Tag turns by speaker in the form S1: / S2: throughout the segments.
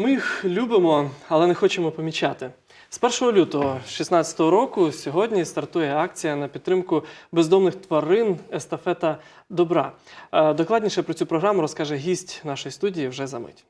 S1: Ми їх любимо, але не хочемо помічати. З 1 лютого 2016 року сьогодні стартує акція на підтримку бездомних тварин естафета добра. Е, Докладніше про цю програму розкаже гість нашої студії вже за мить.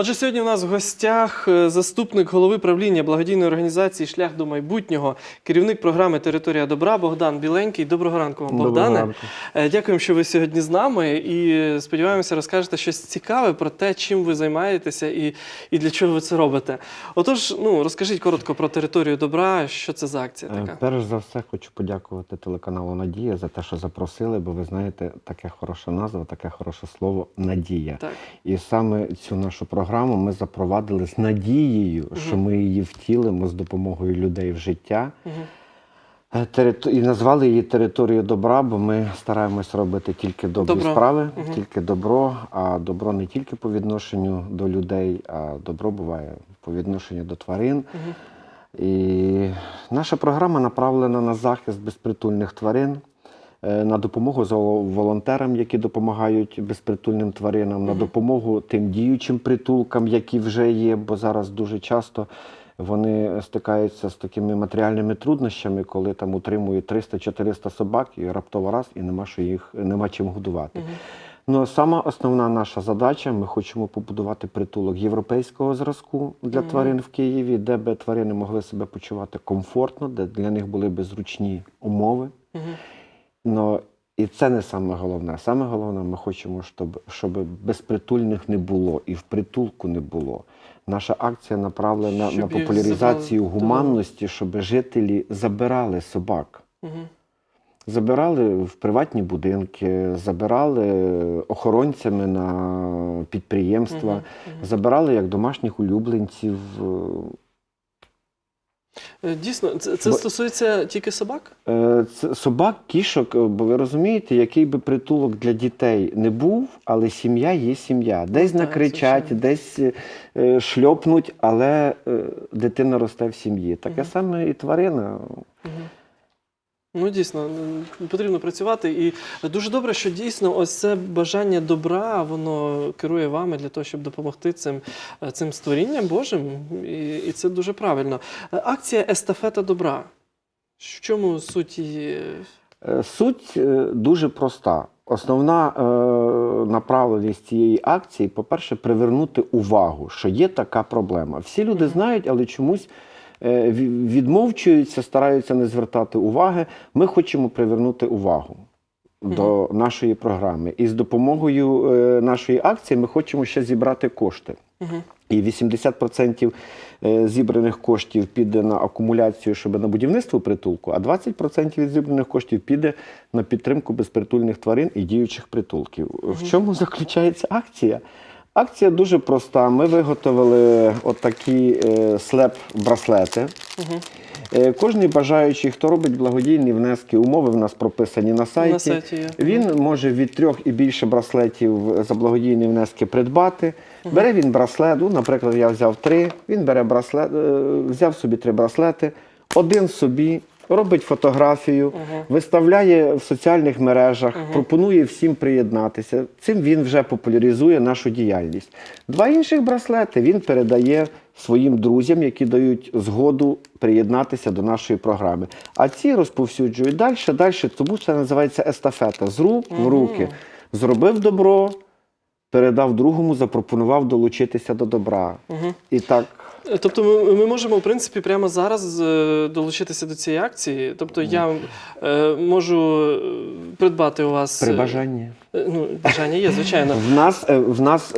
S1: Отже, сьогодні у нас в гостях е, заступник голови правління благодійної організації Шлях до майбутнього, керівник програми Територія добра Богдан Біленький. Доброго ранку вам,
S2: Доброго
S1: Богдане.
S2: ранку.
S1: Е, Дякуємо, що ви сьогодні з нами. І е, сподіваємося, розкажете щось цікаве про те, чим ви займаєтеся і, і для чого ви це робите. Отож, ну розкажіть коротко про територію добра, що це за акція така.
S2: Перш за все, хочу подякувати телеканалу Надія за те, що запросили, бо ви знаєте, таке хороша назва, таке хороше слово Надія.
S1: Так.
S2: І саме цю нашу програму ми запровадили з надією, що ми її втілимо з допомогою людей в життя. Е, І назвали її територією добра, бо ми стараємось робити тільки добрі
S1: Добро.
S2: справи,
S1: Мгм.
S2: тільки добро. А добро не тільки по відношенню до людей, а добро буває по відношенню до тварин.
S1: Мгм.
S2: І наша програма направлена на захист безпритульних тварин, на допомогу волонтерам, які допомагають безпритульним тваринам, на допомогу тим діючим притулкам, які вже є, бо зараз дуже часто. Вони стикаються з такими матеріальними труднощами, коли там утримують 300-400 собак і раптово раз, і нема що їх нема чим годувати. Ну, сама основна наша задача: ми хочемо побудувати притулок європейського зразку для
S1: Мгм.
S2: тварин в Києві, де би тварини могли себе почувати комфортно, де для них були би зручні умови.
S1: Мгм.
S2: Ну, і це не саме головне. Саме головне, ми хочемо, щоб, щоб безпритульних не було і в притулку не було. Наша акція направлена
S1: Щоб
S2: на популяризацію
S1: забрали.
S2: гуманності, щоб жителі забирали собак.
S1: Мгм.
S2: Забирали в приватні будинки, забирали охоронцями на підприємства,
S1: Мгм. Мгм.
S2: забирали як домашніх улюбленців.
S1: Е, Дійсно, це, це
S2: Бо-
S1: стосується тільки собак?
S2: Е, це Собак, кішок, е, бо ви розумієте, який би притулок для дітей не був, але сім'я є сім'я. Десь
S1: Так,
S2: накричать,
S1: звичайно.
S2: десь е, шльопнуть, але е, дитина росте в сім'ї. Таке
S1: угу.
S2: саме і тварина.
S1: Мгм. Ну, дійсно, потрібно працювати. І дуже добре, що дійсно ось це бажання добра, воно керує вами для того, щоб допомогти цим, е, цим створінням Божим. І, і це дуже правильно. Е, Акція Естафета добра. В чому суть її?
S2: Е, Суть дуже проста. Основна е, направленість цієї акції, по-перше, привернути увагу, що є така проблема. Всі люди знають, але чомусь відмовчуються, стараються не звертати уваги. Ми хочемо привернути увагу до нашої програми. І з допомогою е, нашої акції ми хочемо ще зібрати кошти. І 80% е, зібраних коштів піде на акумуляцію, щоб на будівництво притулку, а 20% від зібраних коштів піде на підтримку безпритульних тварин і діючих притулків. В чому заключається акція? Акція дуже проста. Ми виготовили отакі е, слеп-браслети. Е, Кожний бажаючий, хто робить благодійні внески, умови в нас прописані на сайті.
S1: На сайті.
S2: Він може від трьох і більше браслетів за благодійні внески придбати. Бере він браслет, ну, наприклад, я взяв три, він бере браслет, е, взяв собі три браслети, один собі, робить фотографію,
S1: Мгм.
S2: виставляє в соціальних мережах,
S1: Мгм.
S2: пропонує всім приєднатися. Цим він вже популяризує нашу діяльність. Два інших браслети він передає своїм друзям, які дають згоду приєднатися до нашої програми. А ці розповсюджують далі, далі. Тому це називається естафета з рук в руки. Зробив добро, передав другому, запропонував долучитися до добра.
S1: Мгм.
S2: І так.
S1: Тобто ми, ми можемо, в принципі, прямо зараз е, долучитися до цієї акції. Тобто я е, можу е, придбати у вас.
S2: При
S1: е,
S2: бажанні.
S1: е, Ну, бажання є, звичайно.
S2: В нас, в нас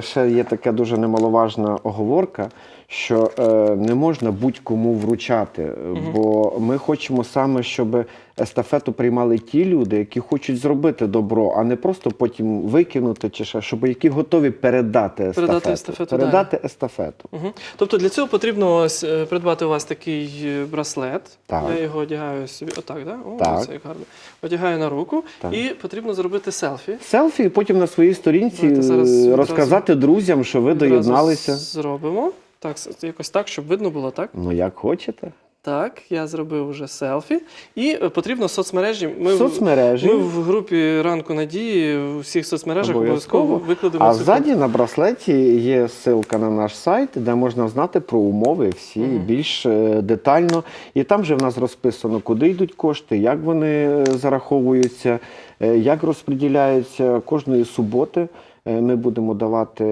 S2: ще є така дуже немаловажна оговорка, що е, не можна будь-кому вручати, е, бо ми хочемо саме, щоб естафету приймали ті люди, які хочуть зробити добро, а не просто потім викинути чи ще, щоб які готові передати естафету.
S1: Передати естафету
S2: передати естафету.
S1: Угу. Тобто для цього потрібно ось е, придбати у вас такий браслет.
S2: Так.
S1: Я його одягаю собі. Отак, да? О,
S2: Так.
S1: це як гарно. Одягаю на руку
S2: Так.
S1: і потрібно зробити селфі.
S2: Селфі, і потім на своїй сторінці
S1: Давайте зараз
S2: розказати друзям, що ви доєдналися.
S1: Зробимо. Так, якось так, щоб видно було, так?
S2: Ну, як хочете.
S1: Так, я зробив вже селфі. І е, потрібно соцмережі. Ми,
S2: Соцмережі.
S1: ми в групі ранку надії в всіх соцмережах обов'язково викладемо
S2: А ззаді на браслеті є ссылка на наш сайт, де можна знати про умови всі
S1: Мгм.
S2: більш е, детально. І там же в нас розписано, куди йдуть кошти, як вони е, зараховуються, як розподіляються кожної суботи. Ми будемо давати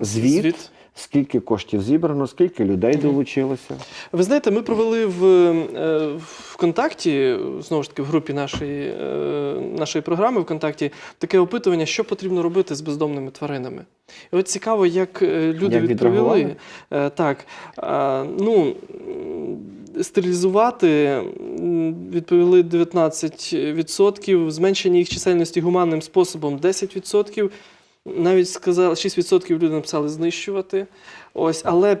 S2: звіт,
S1: Звіт.
S2: Скільки коштів зібрано, скільки людей долучилося.
S1: Ви знаєте, ми провели в е, ВКонтакті, знову ж таки, в групі нашої, е, нашої програми ВКонтакті, таке опитування, що потрібно робити з бездомними тваринами. І от цікаво, як е, люди
S2: Як
S1: відповіли. Так, ну, стерилізувати відповіли 19%, зменшення їх чисельності гуманним способом 10%. Навіть сказали, 6% люди написали знищувати. Ось, але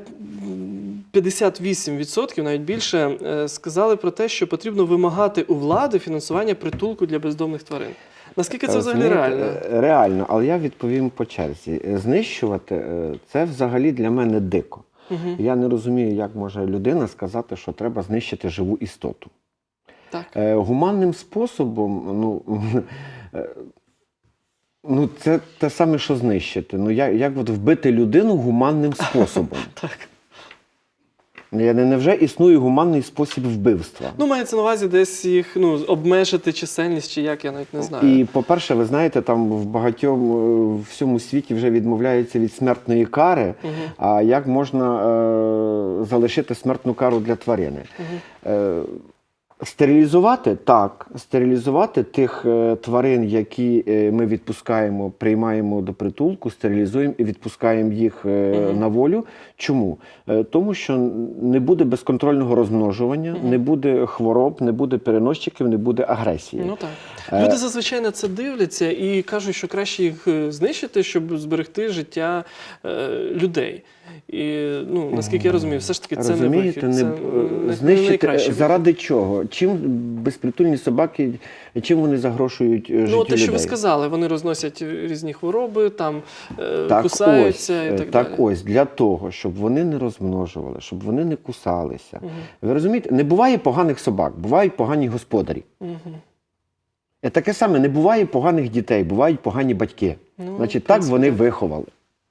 S1: 58%, навіть більше, е, сказали про те, що потрібно вимагати у влади фінансування притулку для бездомних тварин. Наскільки це взагалі реально?
S2: е, Реально, але я відповім по черзі. Е, Знищувати це взагалі для мене дико.
S1: Угу.
S2: Я не розумію, як може людина сказати, що треба знищити живу істоту.
S1: Так.
S2: Гуманним способом, ну, ну це те саме, що знищити. Ну, як, як от вбити людину гуманним способом?
S1: Так.
S2: Я не невже існує гуманний спосіб вбивства?
S1: Ну, мається на увазі десь їх ну, обмежити чисельність, чи як, я навіть не знаю.
S2: І, по-перше, ви знаєте, там в багатьом е, в всьому світі вже відмовляються від смертної кари.
S1: Мгм.
S2: А як можна е, залишити смертну кару для тварини?
S1: Мгм.
S2: Е, Стерилізувати так, стерилізувати тих е, тварин, які е, ми відпускаємо, приймаємо до притулку, стерилізуємо і відпускаємо їх е,
S1: Мгм.
S2: на волю. Чому? Тому що не буде безконтрольного розмножування,
S1: Мгм.
S2: не буде хвороб, не буде переносчиків, не буде агресії.
S1: Ну так. Люди зазвичай на це дивляться і кажуть, що краще їх знищити, щоб зберегти життя людей. І ну, наскільки я розумію, все ж таки це не
S2: Розумієте,
S1: вихід. Це
S2: не,
S1: не, не
S2: знищити
S1: найкращий
S2: заради чого? Чим безпритульні собаки, чим вони загрошують е, життю
S1: Ну, те, що ви сказали, вони розносять різні хвороби, там е,
S2: Так
S1: кусаються
S2: ось,
S1: і
S2: е,
S1: так,
S2: так
S1: далі.
S2: ось, для того, щоб вони не розмножували, щоб вони не кусалися.
S1: Мгм.
S2: Ви розумієте, не буває поганих собак, бувають погані господарі. І таке саме, не буває поганих дітей, бувають погані батьки.
S1: Ну,
S2: Значить, так вони виховали.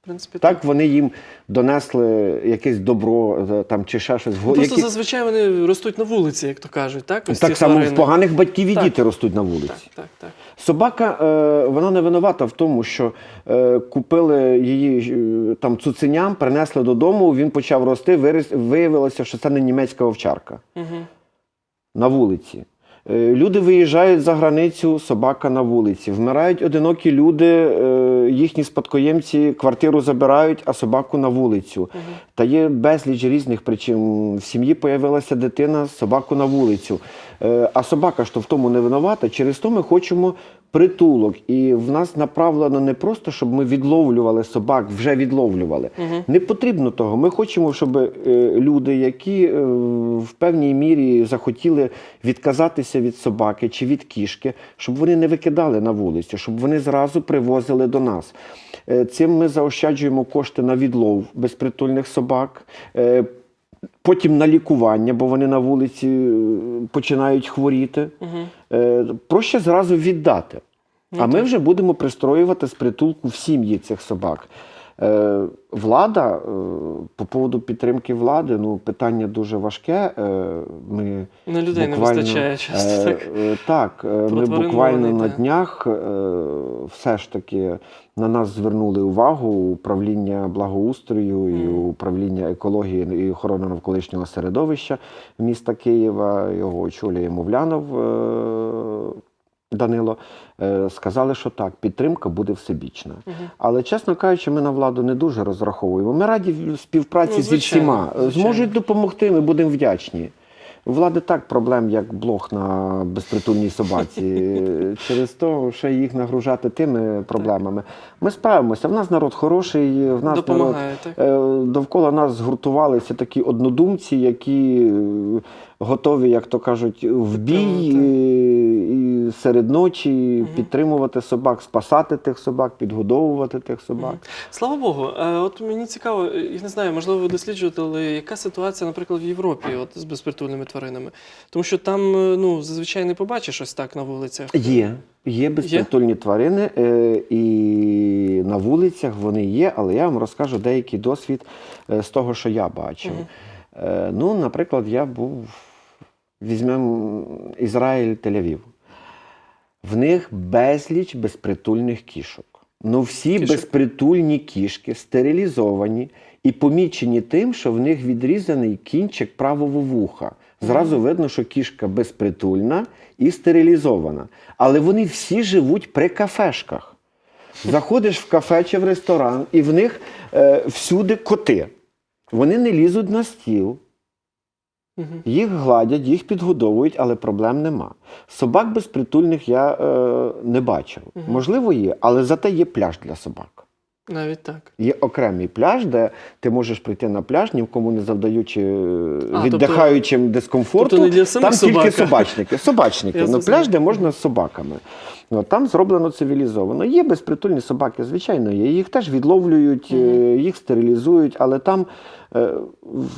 S1: Принципі,
S2: Так вони їм донесли якесь добро е, там, чи ще щось.
S1: Ну, просто
S2: Які-
S1: зазвичай вони ростуть на вулиці, як то кажуть, так? Ось
S2: Так само
S1: тварини.
S2: в поганих батьків і
S1: Так.
S2: діти ростуть на вулиці.
S1: Так, так, так.
S2: Собака, е, вона не винувата в тому, що е, купили її е, там цуценям, принесли додому, він почав рости, виріс, виявилося, що це не німецька овчарка
S1: Угу.
S2: на вулиці. Е, Люди виїжджають за границю, собака на вулиці. Вмирають одинокі люди, е, їхні спадкоємці квартиру забирають, а собаку на вулицю. Та є безліч різних причин. В сім'ї появилася дитина, собаку на вулицю. Е, А собака то в тому не винувата. Через то ми хочемо притулок. І в нас направлено не просто, щоб ми відловлювали собак, вже відловлювали.
S1: Угу.
S2: Не потрібно того. Ми хочемо, щоб е, люди, які е, в певній мірі захотіли відказатися від собаки чи від кішки, щоб вони не викидали на вулицю, щоб вони зразу привозили до нас. Е, Цим ми заощаджуємо кошти на відлов безпритульних собак. е, Потім на лікування, бо вони на вулиці е, починають хворіти.
S1: Угу.
S2: Проще зразу віддати.
S1: Ну,
S2: а ми вже будемо пристроювати з притулку в сім'ї цих собак. Е, влада, е, по поводу підтримки влади, ну питання дуже важке. Е, ми
S1: На людей не вистачає часто. Так.
S2: е, так, е, ми буквально на днях е, все ж таки на нас звернули увагу управління благоустрою і управління екології і охорони навколишнього середовища міста Києва. Його очолює Мовлянов. е, Данило е, сказали, що так, підтримка буде всебічна.
S1: Мгм.
S2: Але, чесно кажучи, ми на владу не дуже розраховуємо. Ми раді співпраці
S1: Ну,
S2: зі всіма. Зможуть допомогти, ми будемо вдячні. У влади так проблем, як блох на безпритульній собаці. Через то ще їх нагружати тими проблемами. Ми справимося. В нас народ хороший, в нас народ
S1: Допомагає, так.
S2: Е, Довкола нас згуртувалися такі однодумці, які е, готові, як то кажуть, в бій серед ночі
S1: Мгм.
S2: підтримувати собак, спасати тих собак, підгодовувати тих собак.
S1: Мгм. Слава Богу, Е, от мені цікаво, е, я не знаю, можливо, ви досліджували, яка ситуація, наприклад, в Європі от, з безпритульними тваринами. Тому що там е, ну, зазвичай не побачиш ось так на вулицях.
S2: Є. Є безпритульні тварини, е, і на вулицях вони є, але я вам розкажу деякий досвід з того, що я бачив.
S1: Мгм.
S2: Е, ну, наприклад, я був, візьмемо Ізраїль Тель-Авів. В них безліч безпритульних кішок. Ну, всі
S1: Кішок.
S2: безпритульні кішки стерилізовані і помічені тим, що в них відрізаний кінчик правого вуха. Зразу видно, що кішка безпритульна і стерилізована. Але вони всі живуть при кафешках. Заходиш в кафе чи в ресторан, і в них е, всюди коти. Вони не лізуть на стіл. Їх гладять, їх підгодовують, але проблем нема. Собак безпритульних я е, не бачив. Можливо, є, але зате є пляж для собак.
S1: Навіть так.
S2: Є окремий пляж, де ти можеш прийти на пляж, ні в кому не завдаючи е,
S1: А,
S2: віддихаючим дискомфорту.
S1: тобто не для самих
S2: там тільки собачники. Собачники.
S1: Я
S2: ну, пляж, де можна з собаками. Ну, там зроблено цивілізовано. Є безпритульні собаки, звичайно, є. Їх теж відловлюють, е,
S1: Мгм.
S2: їх стерилізують, але там е,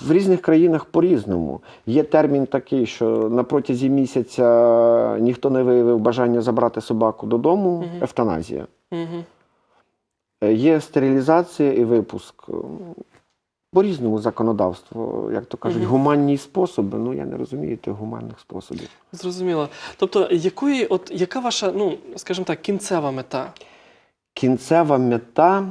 S2: в різних країнах по-різному. Є термін такий, що на протязі місяця ніхто не виявив бажання забрати собаку додому,
S1: Мгм.
S2: евтаназія.
S1: Мгм.
S2: Е, Є стерилізація і випуск. Е, По-різному законодавство, як то кажуть,
S1: Мгм.
S2: гуманні способи. Ну я не розумію тих гуманних способів.
S1: Зрозуміло. Тобто, якої, от, яка ваша, ну, скажімо так, кінцева мета?
S2: Кінцева мета,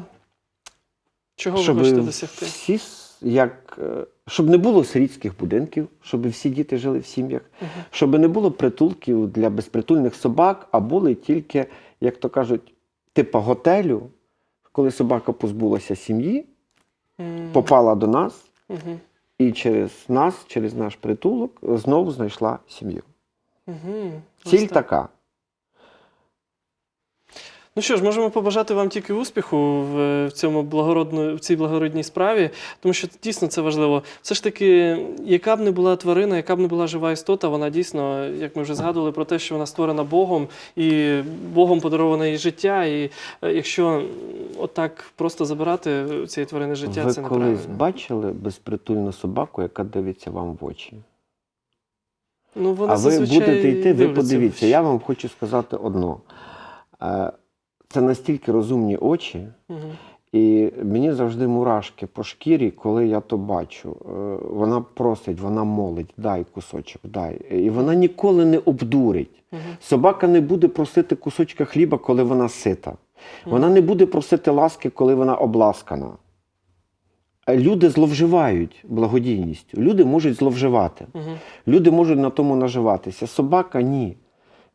S1: Чого
S2: щоб
S1: ви хочете досягти?
S2: всі як, е, щоб не було сирітських будинків, щоб всі діти жили в сім'ях,
S1: Мгм.
S2: щоб не було притулків для безпритульних собак, а були тільки, як то кажуть, типа готелю, коли собака позбулася сім'ї, попала до нас. І через нас, через наш притулок, знову знайшла сім'ю. Ціль
S1: так.
S2: така.
S1: Ну що ж, можемо побажати вам тільки успіху в, в цьому благородно, в цій благородній справі, тому що дійсно це важливо. Все ж таки, яка б не була тварина, яка б не була жива істота, вона дійсно, як ми вже згадували, про те, що вона створена Богом і Богом подароване їй життя. І е, якщо отак просто забирати у цієї тварини життя,
S2: Ви
S1: це
S2: колись
S1: неправильно.
S2: бачили безпритульну собаку, яка дивиться вам в очі?
S1: Ну, вони
S2: а ви будете йти, ви подивіться. Я вам хочу сказати одно. Це настільки розумні очі,
S1: Мгм.
S2: і мені завжди мурашки по шкірі, коли я то бачу. Е, Вона просить, вона молить, дай кусочок, дай. І вона ніколи не обдурить.
S1: Мгм.
S2: Собака не буде просити кусочка хліба, коли вона сита. Вона не буде просити ласки, коли вона обласкана. Е, Люди зловживають благодійністю. Люди можуть зловживати.
S1: Мгм.
S2: Люди можуть на тому наживатися. Собака ні.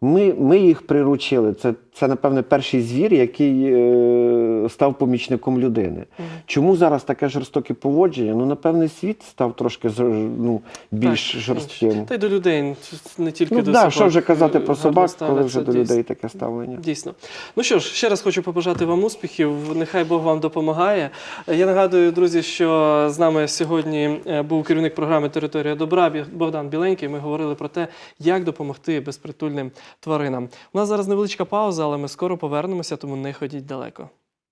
S2: Ми, ми їх приручили. Це, це, напевне, перший звір, який е, став помічником людини.
S1: Мгм.
S2: Чому зараз таке жорстоке поводження? Ну, напевне, світ став трошки ну, більш
S1: Так,
S2: жорстким.
S1: Та й до людей, не тільки
S2: Ну,
S1: до
S2: да,
S1: собак.
S2: що вже казати про
S1: гарно
S2: собак, коли вже до
S1: дійсно.
S2: людей таке ставлення.
S1: Дійсно. Ну що ж, ще раз хочу побажати вам успіхів. Нехай Бог вам допомагає. Я нагадую, друзі, що з нами сьогодні е, був керівник програми Територія добра Богдан Біленький. Ми говорили про те, як допомогти безпритульним тваринам. У нас зараз невеличка пауза, але ми скоро повернемося, тому не ходіть далеко.